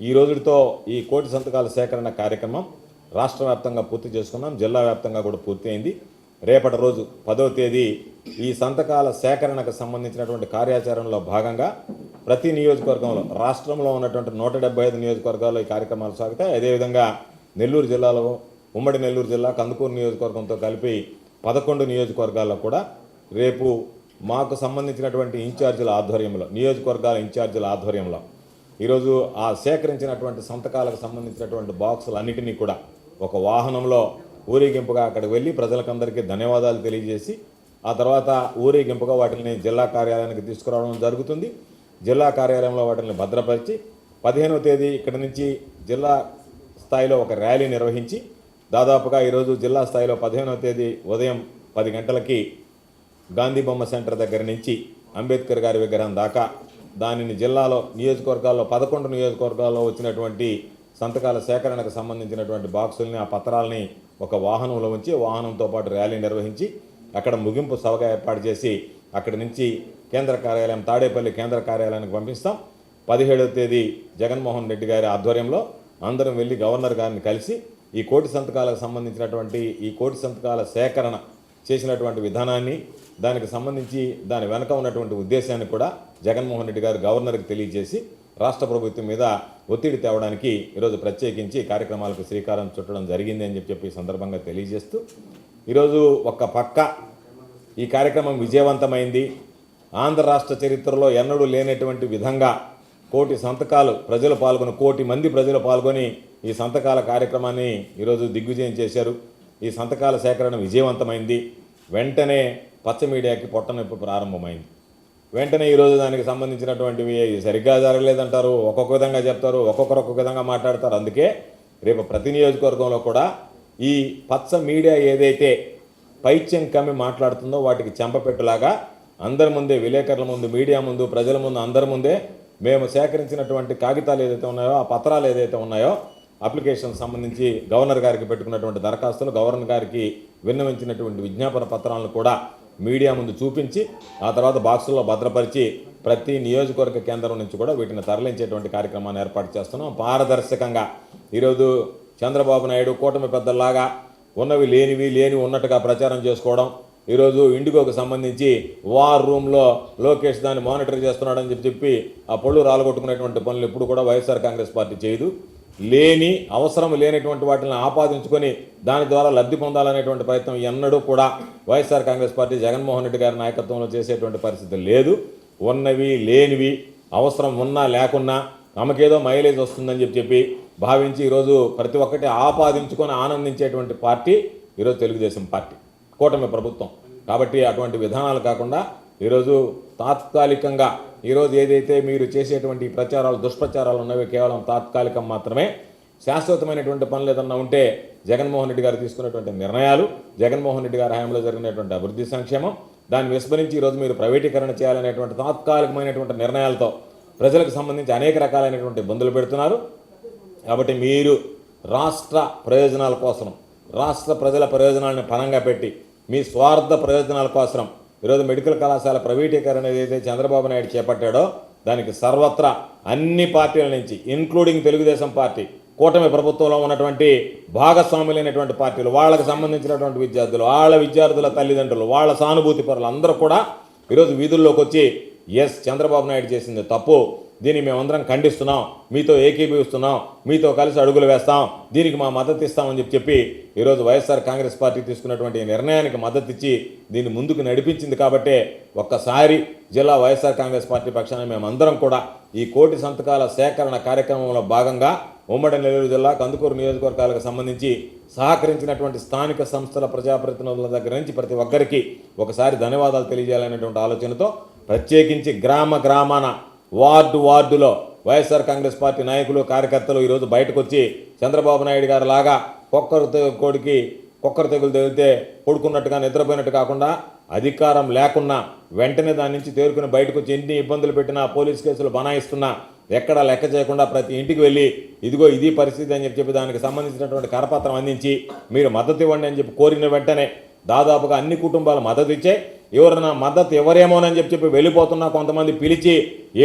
ఈ రోజుతో ఈ కోటి సంతకాల సేకరణ కార్యక్రమం రాష్ట్ర వ్యాప్తంగా పూర్తి చేసుకున్నాం. జిల్లా వ్యాప్తంగా కూడా పూర్తయింది రేపటి రోజు పదవ తేదీ ఈ సంతకాల సేకరణకు సంబంధించినటువంటి కార్యాచరణలో భాగంగా ప్రతి నియోజకవర్గంలో రాష్ట్రంలో ఉన్నటువంటి నూట డెబ్బై ఐదు నియోజకవర్గాల్లో ఈ కార్యక్రమాలు సాగుతాయి. అదేవిధంగా నెల్లూరు జిల్లాలో ఉమ్మడి నెల్లూరు జిల్లా కందుకూరు నియోజకవర్గంతో కలిపి పదకొండు నియోజకవర్గాల్లో కూడా రేపు మాకు సంబంధించినటువంటి ఇన్ఛార్జీల ఆధ్వర్యంలో నియోజకవర్గాల ఇన్ఛార్జీల ఆధ్వర్యంలో ఈరోజు ఆ సేకరించినటువంటి సంతకాలకు సంబంధించినటువంటి బాక్సులు అన్నిటినీ కూడా ఒక వాహనంలో ఊరేగింపుగా అక్కడికి వెళ్ళి ప్రజలకందరికీ ధన్యవాదాలు తెలియజేసి ఆ తర్వాత ఊరేగింపుగా వాటిని జిల్లా కార్యాలయానికి తీసుకురావడం జరుగుతుంది. జిల్లా కార్యాలయంలో వాటిని భద్రపరిచి పదిహేనవ తేదీ ఇక్కడి నుంచి జిల్లా స్థాయిలో ఒక ర్యాలీ నిర్వహించి దాదాపుగా ఈరోజు జిల్లా స్థాయిలో పదిహేనవ తేదీ ఉదయం పది గంటలకి గాంధీ బొమ్మ సెంటర్ దగ్గర నుంచి అంబేద్కర్ గారి విగ్రహం దాకా దానిని జిల్లాలో నియోజకవర్గాల్లో పదకొండు నియోజకవర్గాల్లో వచ్చినటువంటి సంతకాల సేకరణకు సంబంధించినటువంటి బాక్సుల్ని ఆ పత్రాలని ఒక వాహనంలో ఉంచి వాహనంతో పాటు ర్యాలీ నిర్వహించి అక్కడ ముగింపు సభగా ఏర్పాటు చేసి అక్కడి నుంచి కేంద్ర కార్యాలయం తాడేపల్లి కేంద్ర కార్యాలయానికి పంపిస్తాం. పదిహేడవ తేదీ జగన్మోహన్ రెడ్డి గారి ఆధ్వర్యంలో అందరం వెళ్ళి గవర్నర్ గారిని కలిసి ఈ కోటి సంతకాలకు సంబంధించినటువంటి ఈ కోటి సంతకాల సేకరణ చేసినటువంటి విధానాన్ని దానికి సంబంధించి దాని వెనక ఉన్నటువంటి ఉద్దేశాన్ని కూడా జగన్మోహన్ రెడ్డి గారు గవర్నర్కి తెలియజేసి రాష్ట్ర ప్రభుత్వం మీద ఒత్తిడి తేవడానికి ఈరోజు ప్రత్యేకించి కార్యక్రమాలకు శ్రీకారం చుట్టడం జరిగింది అని చెప్పి సందర్భంగా తెలియజేస్తూ ఈరోజు ఒక పక్క ఈ కార్యక్రమం విజయవంతమైంది. ఆంధ్ర రాష్ట్ర చరిత్రలో ఎన్నడూ లేనటువంటి విధంగా కోటి సంతకాలు ప్రజలు పాల్గొని కోటి మంది ప్రజలు పాల్గొని ఈ సంతకాల కార్యక్రమాన్ని ఈరోజు దిగ్విజయం చేశారు. ఈ సంతకాల సేకరణ విజయవంతమైంది. వెంటనే పచ్చ మీడియాకి పొట్టనొప్పి ప్రారంభమైంది. వెంటనే ఈరోజు దానికి సంబంధించినటువంటివి సరిగ్గా జరగలేదంటారు. ఒక్కొక్క విధంగా చెప్తారు ఒక్కొక్కరు ఒక్కొక్క విధంగా మాట్లాడతారు. అందుకే రేపు ప్రతి నియోజకవర్గంలో కూడా ఈ పచ్చ మీడియా ఏదైతే పైత్యం కమ్మి మాట్లాడుతుందో వాటికి చెంపపెట్టులాగా అందరి ముందే విలేకరుల ముందు మీడియా ముందు ప్రజల ముందు అందరి ముందే మేము సేకరించినటువంటి కాగితాలు ఏదైతే ఉన్నాయో ఆ పత్రాలు ఏదైతే ఉన్నాయో అప్లికేషన్ సంబంధించి గవర్నర్ గారికి పెట్టుకున్నటువంటి దరఖాస్తులు గవర్నర్ గారికి విన్నవించినటువంటి విజ్ఞాపన పత్రాలను కూడా మీడియా ముందు చూపించి ఆ తర్వాత బాక్సుల్లో భద్రపరిచి ప్రతి నియోజకవర్గ కేంద్రం నుంచి కూడా వీటిని తరలించేటువంటి కార్యక్రమాన్ని ఏర్పాటు చేస్తున్నాం. పారదర్శకంగా ఈరోజు చంద్రబాబు నాయుడు కూటమి పెద్దల్లాగా ఉన్నవి లేనివి లేని ఉన్నట్టుగా ప్రచారం చేసుకోవడం ఈరోజు ఇండిగోకు సంబంధించి వార్ రూమ్లో లోకేష్ దాన్ని మానిటర్ చేస్తున్నాడని చెప్పి చెప్పి ఆ పళ్ళు రాలగొట్టుకునేటువంటి పనులు ఎప్పుడు కూడా వైఎస్ఆర్ కాంగ్రెస్ పార్టీ చేయదు. లేని అవసరం లేనటువంటి వాటిని ఆపాదించుకొని దాని ద్వారా లబ్ధి పొందాలనేటువంటి ప్రయత్నం ఎన్నడూ కూడా వైఎస్ఆర్ కాంగ్రెస్ పార్టీ జగన్మోహన్ రెడ్డి గారి నాయకత్వంలో చేసేటువంటి పరిస్థితి లేదు. ఉన్నవి లేనివి అవసరం ఉన్నా లేకున్నా ఆమెకేదో మైలేజ్ వస్తుందని చెప్పి చెప్పి భావించి ఈరోజు ప్రతి ఒక్కటి ఆపాదించుకొని ఆనందించేటువంటి పార్టీ ఈరోజు తెలుగుదేశం పార్టీ కూటమి ప్రభుత్వం. కాబట్టి అటువంటి విధానాలు కాకుండా ఈరోజు తాత్కాలికంగా ఈరోజు ఏదైతే మీరు చేసేటువంటి ప్రచారాలు దుష్ప్రచారాలు ఉన్నవి కేవలం తాత్కాలికం మాత్రమే. శాశ్వతమైనటువంటి పనులు ఏదన్నా ఉంటే జగన్మోహన్ రెడ్డి గారు తీసుకున్నటువంటి నిర్ణయాలు జగన్మోహన్ రెడ్డి గారి హయాంలో జరిగినటువంటి అభివృద్ధి సంక్షేమం దాన్ని విస్మరించి ఈరోజు మీరు ప్రైవేటీకరణ చేయాలనేటువంటి తాత్కాలికమైనటువంటి నిర్ణయాలతో ప్రజలకు సంబంధించి అనేక రకాలైనటువంటి ఇబ్బందులు పెడుతున్నారు. కాబట్టి మీరు రాష్ట్ర ప్రయోజనాల కోసం రాష్ట్ర ప్రజల ప్రయోజనాలను పనంగా పెట్టి మీ స్వార్థ ప్రయోజనాల కోసం ఈరోజు మెడికల్ కళాశాల ప్రైవేటీకరణ ఏదైతే చంద్రబాబు నాయుడు చేపట్టాడో దానికి సర్వత్రా అన్ని పార్టీల నుంచి ఇన్క్లూడింగ్ తెలుగుదేశం పార్టీ కూటమి ప్రభుత్వంలో ఉన్నటువంటి భాగస్వాములైనటువంటి పార్టీలు వాళ్ళకి సంబంధించినటువంటి విద్యార్థులు వాళ్ళ విద్యార్థుల తల్లిదండ్రులు వాళ్ళ సానుభూతి పరులు అందరూ కూడా ఈరోజు వీధుల్లోకి వచ్చి ఎస్ చంద్రబాబు నాయుడు చేసింది తప్పు. దీన్ని మేమందరం ఖండిస్తున్నాం. మీతో ఏకీభవిస్తున్నాం మీతో కలిసి అడుగులు వేస్తాం. దీనికి మా మద్దతు ఇస్తామని చెప్పి చెప్పి ఈరోజు వైఎస్ఆర్ కాంగ్రెస్ పార్టీ తీసుకున్నటువంటి నిర్ణయానికి మద్దతు ఇచ్చి దీన్ని ముందుకు నడిపించింది కాబట్టే ఒక్కసారి జిల్లా వైఎస్ఆర్ కాంగ్రెస్ పార్టీ పక్షాన మేమందరం కూడా ఈ కోటి సంతకాల సేకరణ కార్యక్రమంలో భాగంగా ఉమ్మడి నెల్లూరు జిల్లా కందుకూరు నియోజకవర్గాలకు సంబంధించి సహకరించినటువంటి స్థానిక సంస్థల ప్రజాప్రతినిధుల దగ్గర నుంచి ప్రతి ఒక్కరికి ఒకసారి ధన్యవాదాలు తెలియజేయాలనేటువంటి ఆలోచనతో ప్రత్యేకించి గ్రామ గ్రామాన వార్డు వార్డులో వైఎస్ఆర్ కాంగ్రెస్ పార్టీ నాయకులు కార్యకర్తలు ఈరోజు బయటకు వచ్చి చంద్రబాబు నాయుడు గారు లాగా కుక్కరు కోడికి కుక్కరు తెగులు తగిలితే పడుకున్నట్టుగా నిద్రపోయినట్టు కాకుండా అధికారం లేకున్నా వెంటనే దాని నుంచి తేరుకుని బయటకు వచ్చి ఎన్ని ఇబ్బందులు పెట్టినా పోలీస్ కేసులు బనాయిస్తున్నా ఎక్కడా లెక్క చేయకుండా ప్రతి ఇంటికి వెళ్ళి ఇదిగో ఇది పరిస్థితి అని చెప్పి చెప్పి దానికి సంబంధించినటువంటి కరపత్రం అందించి మీరు మద్దతు ఇవ్వండి అని చెప్పి కోరిన వెంటనే దాదాపుగా అన్ని కుటుంబాలు మద్దతు ఇచ్చే ఎవరైనా మద్దతు ఎవరేమోనని చెప్పి చెప్పి వెళ్ళిపోతున్నా కొంతమంది పిలిచి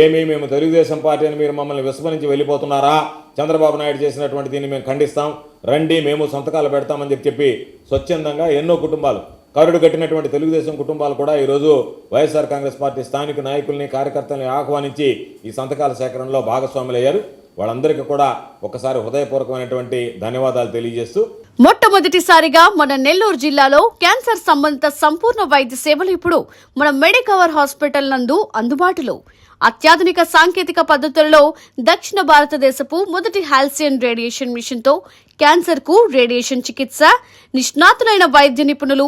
ఏమీ మేము తెలుగుదేశం పార్టీ అని మీరు మమ్మల్ని విస్మరించి వెళ్ళిపోతున్నారా? చంద్రబాబు నాయుడు చేసినటువంటి దీన్ని మేము ఖండిస్తాం. రండి మేము సంతకాలు పెడతామని చెప్పి చెప్పి స్వచ్ఛందంగా ఎన్నో కుటుంబాలు కరుడు కట్టినటువంటి తెలుగుదేశం కుటుంబాలు కూడా ఈరోజు వైఎస్ఆర్ కాంగ్రెస్ పార్టీ స్థానిక నాయకుల్ని కార్యకర్తల్ని ఆహ్వానించి ఈ సంతకాల సేకరణలో భాగస్వాములయ్యారు. వాళ్ళందరికీ కూడా ఒకసారి హృదయపూర్వకమైనటువంటి ధన్యవాదాలు తెలియజేస్తూ మొట్టమొదటిసారిగా మన నెల్లూరు జిల్లాలో క్యాన్సర్ సంబంధిత సంపూర్ణ వైద్య సేవలు ఇప్పుడు మన మెడికవర్ హాస్పిటల్ నందు అందుబాటులో. అత్యాధునిక సాంకేతిక పద్ధతులలో దక్షిణ భారతదేశపు మొదటి హాల్సియన్ రేడియేషన్ మిషన్తో క్యాన్సర్కు రేడియేషన్ చికిత్స నిష్ణాతులైన వైద్య నిపుణులు